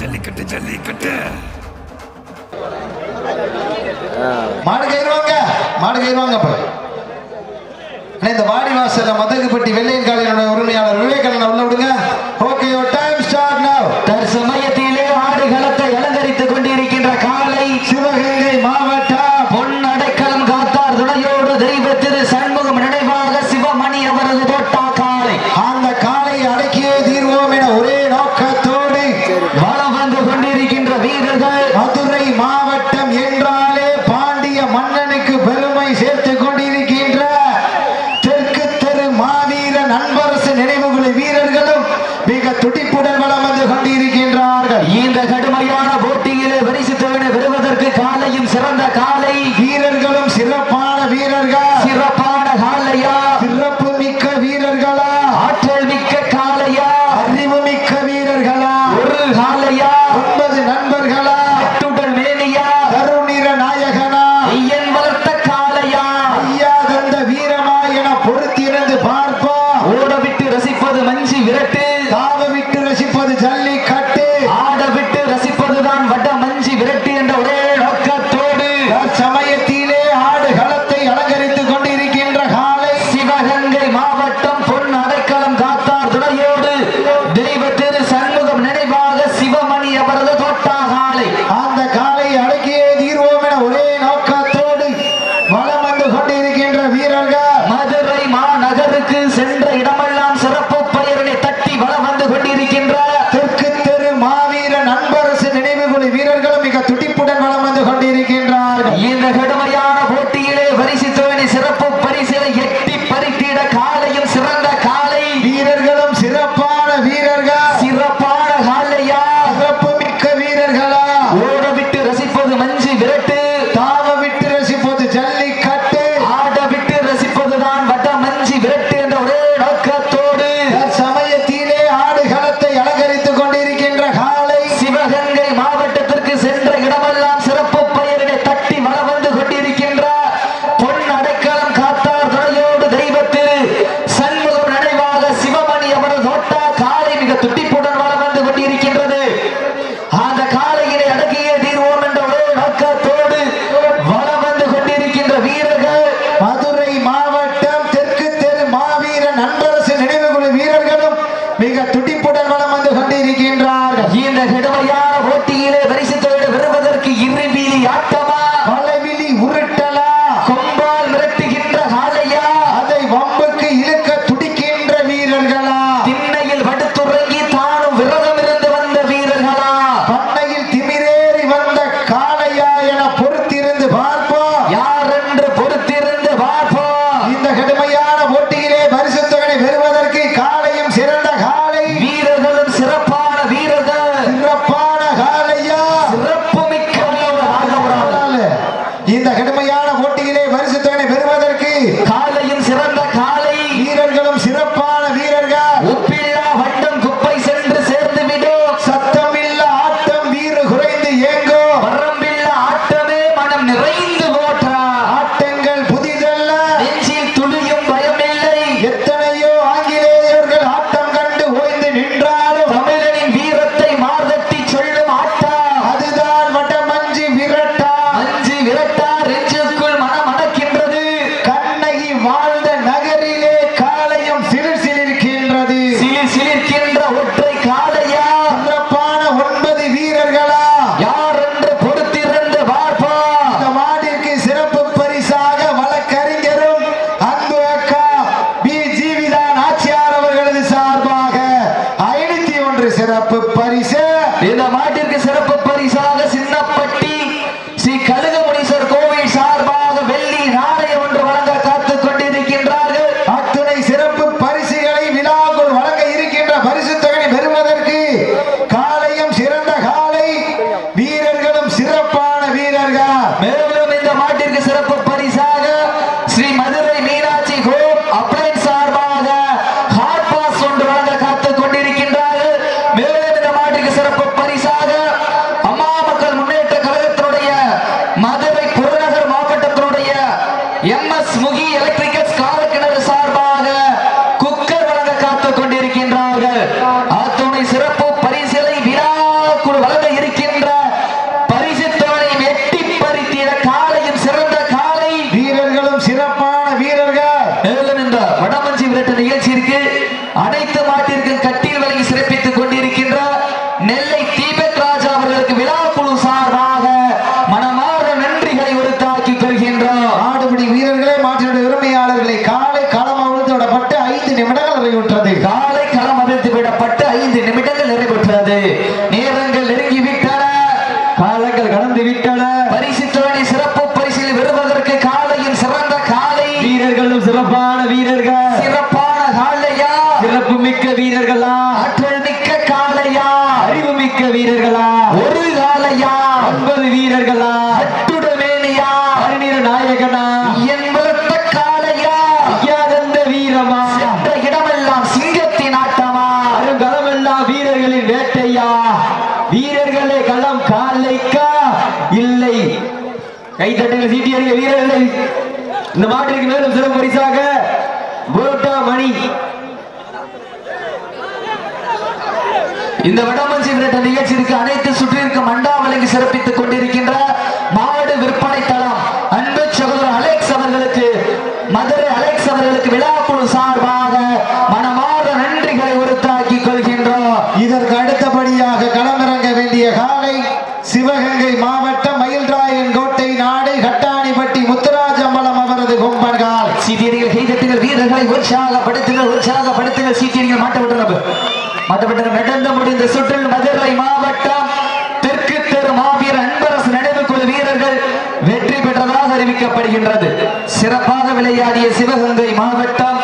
ஜல்லிக்கட்டு ஜல்லிக்கட்டு. மாடு கயிறுவாங்க மாடு கயிறுவாங்க அப்ப. இந்த வாடி வாசல மதகுப்பட்டி வெள்ளை ஆற்றல் மிக்க காலையா அறிவு மிக்க வீரர்களா? ஒரு காலையா? ஒன்பது வீரர்களா? அட்டுடமேனியா அறிஞர நாயகனா? என்பத்த காலையா? ஐயானந்த வீரமா? சென்ற இடமெல்லாம் சிங்கத்தின் ஆட்டமா? அருங்கலமெல்லாம் வீரர்களின் வேட்டையா? வீரர்களே களம் காலைக்கா? இல்லை. கைத்தட்டல் சீட்டியடிக்க வீரர்களை. இந்த மாட்டிற்கு மேலும் சிறப்பு பரிசாக இந்த வடமஞ்சி விரட்ட நிகழ்ச்சிக்கு அனைத்து சுற்றிற்கு மண்டா வழங்கி சிறப்பித்துக் கொண்டிருக்கின்ற மாடு விற்பனை தளம் அன்பு சகோதரர் அலெக்ஸ் அவர்களுக்கு மதுரை அலெக்ஸ் அவர்களுக்கு விழாக்குழு சார்பாக மன கைதட்டுங்கள் வீரர்களை உற்சாகப்படுத்துங்கள் உற்சாகப்படுத்துங்கள். சீட்டியடிகள் மாட்ட விட்டுறது மாட்ட விட்டுறது நடந்து முடிந்த சுற்றில் மதுரை மாவட்டம் தெற்கு தெரு மாவீர அன்பரசு நினைவுக்குழு வீரர்கள் வெற்றி பெற்றதாக அறிவிக்கப்படுகின்றது. சிறப்பாக விளையாடிய சிவகங்கை மாவட்டம்